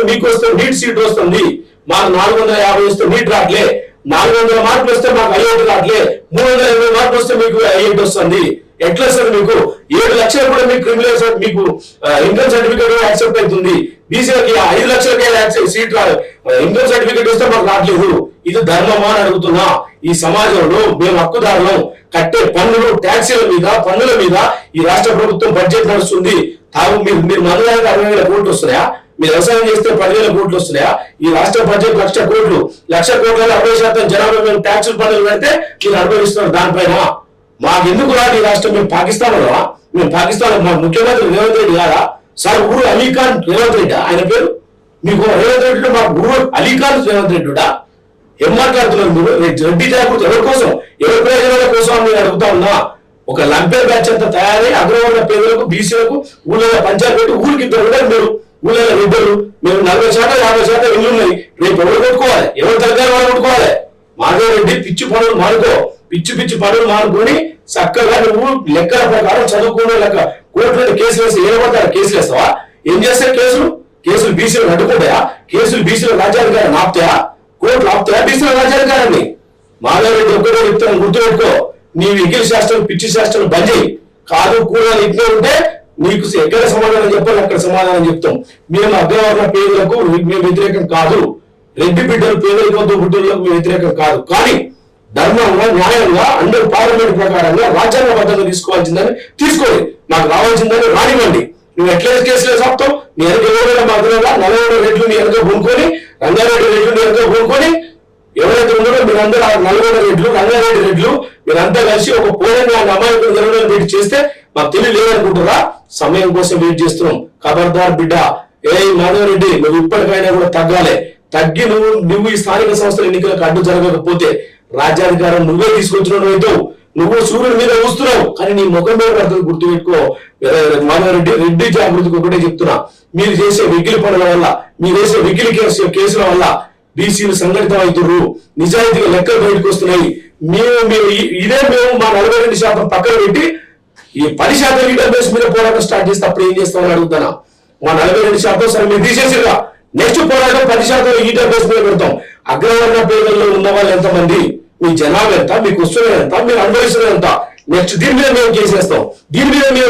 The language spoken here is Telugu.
మార్కులు మీకు వస్తే నీట్ సీట్ వస్తుంది. మాకు నాలుగు వందల యాభై వస్తే నీట్ రాట్లే. నాలుగు వందల మార్కులు వస్తే మాకు ఐఐటి రాట్లే. మూడు వందల ఇరవై మార్కులు వస్తే మీకు ఐఐటి వస్తుంది. ఎట్లా సార్ మీకు? ఏడు లక్షలు కూడా మీకు క్రిమినల్ మీకు ఇన్కమ్ సర్టిఫికేట్ యాక్సెప్ట్ అవుతుంది. బీసీలకి ఐదు లక్షలకి సీట్ ఇన్కమ్ సర్టిఫికేట్ వస్తే మాకు రావట్లేదు ఇది ధర్మమా అని అడుగుతున్నా. ఈ సమాజంలో మేము హక్కుదారులం. కట్టే పన్నులు ట్యాక్సీల మీద పన్నుల మీద ఈ రాష్ట్ర ప్రభుత్వం బడ్జెట్ నడుస్తుంది. తాగు మీరు మీరు మరో అరవై వేల కోట్లు వస్తున్నాయా? మీరు వ్యవసాయం చేస్తే పదివేల కోట్లు వస్తున్నాయా? ఈ రాష్ట్ర బడ్జెట్ లక్ష కోట్లు. లక్ష కోట్ల అరవై శాతం జనాభా మేము ట్యాక్సులు పన్నులు పెడితే మీరు అనుభవిస్తున్నారు దానిపైన. మాకు ఎందుకు రాదు ఈ రాష్ట్రం? మేము పాకిస్తాన్ మేము పాకిస్తాన్ మా ముఖ్యమంత్రి రేవంత్ రెడ్డి గారా? సార్ గురు అలీఖాన్ రేవంత్ రెడ్డి? ఆయన పేరు? మీకు రేవంత్ రెడ్డి మా గురు అలీఖాన్ రేవంత్ రెడ్డి ఏం మాట్లాడుతున్నారు మీరు? రెడ్డి జాగృతి ఎవరి కోసం? ఎవరి ప్రయోజనాల కోసం అని నేను అడుగుతా ఉన్నా? ఒక లంపే బ్యాచ్ అంతా తయారై అగ్రవర్ణ పేదలకు బీసీలకు ఊళ్ళో పంచాయతీ పెట్టి ఊరికి ఇద్దరు మీరు. ఊళ్ళో బిడ్డలు మేము నలభై శాతం యాభై శాతం ఇల్లు ఉన్నాయి. రేపు ఎవరు కొట్టుకోవాలి? ఎవరు తగ్గారు వాళ్ళు కొట్టుకోవాలి? మాధవరెడ్డి పిచ్చి పనులు మానుకో. పిచ్చి పిచ్చి పనులు మానుకొని చక్కగా నువ్వు లెక్కల ప్రకారం చదువుకునే లెక్క. కోర్టులో కేసులు వేసి ఏమవుతారు కేసులు వేస్తావా? ఏం చేస్తారు కేసులు? కేసులు బీసీలు అడ్డుకుంటాయా కేసులు బీసీలు రాజ్యాధికారం ఆపుతాయా? కోర్టులు ఆపుతాయా బీసీల రాజ్యాధికారాన్ని? మాధవరెడ్డి ఒక్కడే చెప్తాను గుర్తుపెట్టుకో. నీ విగిలి శాస్త్రం పిచ్చి శాస్త్రం బంద్ చేయి. కాదు కూడా ఇట్లా ఉంటే నీకు ఎక్కడ సమాధానం చెప్పాలి అక్కడ సమాధానం చెప్తాం. మేము అగ్రవర్ణ పేదలకు మేము వ్యతిరేకం కాదు. రెడ్డి బిడ్డలు పేదరికంతో పుట్టినలకు మేము వ్యతిరేకం కాదు. కానీ ధర్మంగా న్యాయంగా అందరూ పార్లమెంట్ ప్రకారంగా రాజ్యాంగబద్ధంగా తీసుకోవాల్సిందని తీసుకోండి. నాకు రావాల్సిందని రానివ్వండి. నువ్వు ఎట్లా కేసులు సాపుతావు నీ వెనక ఎవరైనా మాత్రంగా నలభై రెడ్లు నీ వెనక కొనుక్కొని రంగారెడ్డి రెడ్లు నీ వెనక కొనుక్కొని ఎవరైతే ఉన్నారో మీరందరూ ఆ నలభై రెడ్లు రంగారెడ్డి రెడ్లు మీరంతా కలిసి ఒక పోరాన్ని అమాయకులు జరగడం పెట్టి చేస్తే మాకు తెలివి లేదనుకుంటారా సమయం కోసం వెయిట్ చేస్తున్నాం. ఖబర్దార్ బిడ్డ ఏ మాధవరెడ్డి నువ్వు ఇప్పటికైనా కూడా తగ్గాలి. తగ్గి నువ్వు నువ్వు ఈ స్థానిక సంస్థల ఎన్నికలకు అడ్డు జరగకపోతే రాజ్యాధికారం నువ్వే తీసుకొచ్చినావు అయితే నువ్వు సూర్యుడి మీద చూస్తున్నావు కానీ నీ ముఖం మీద పడుతుంది గుర్తుపెట్టుకో. మాధవరెడ్డి రెడ్డి జాగృతికి ఒకటే చెప్తున్నా. మీరు చేసే వెకిలి పనుల వల్ల మీరు చేసే వెకిలి కేసు కేసుల వల్ల బీసీలు సంఘటితం అవుతుర్రు నిజాయితీగా లెక్కలు బయటకు వస్తున్నాయి. మేము మేము ఇదే మేము మా నలభై రెండు శాతం పక్కన పెట్టి ఈ పది శాతం లీటర్ బేస్ మీద పోరాటం స్టార్ట్ చేస్తే అప్పుడు ఏం చేస్తామని అడుగుతానా మా నలభై రెండు శాతం సరే మీరు తీసేసిగా నెక్స్ట్ పోరాటం పది శాతం ఈటర్ బేస్ మీద పెడతాం. అగ్రవర్ణ పేదల్లో ఉన్న వాళ్ళు ఎంతమంది? మీ జనాభా ఎంత? మీకు వస్తున్నది ఎంత? మీరు అనుభవిస్తున్నది ఎంత? నెక్స్ట్ దీని మీద మేము చేసేస్తాం దీని మీద మేము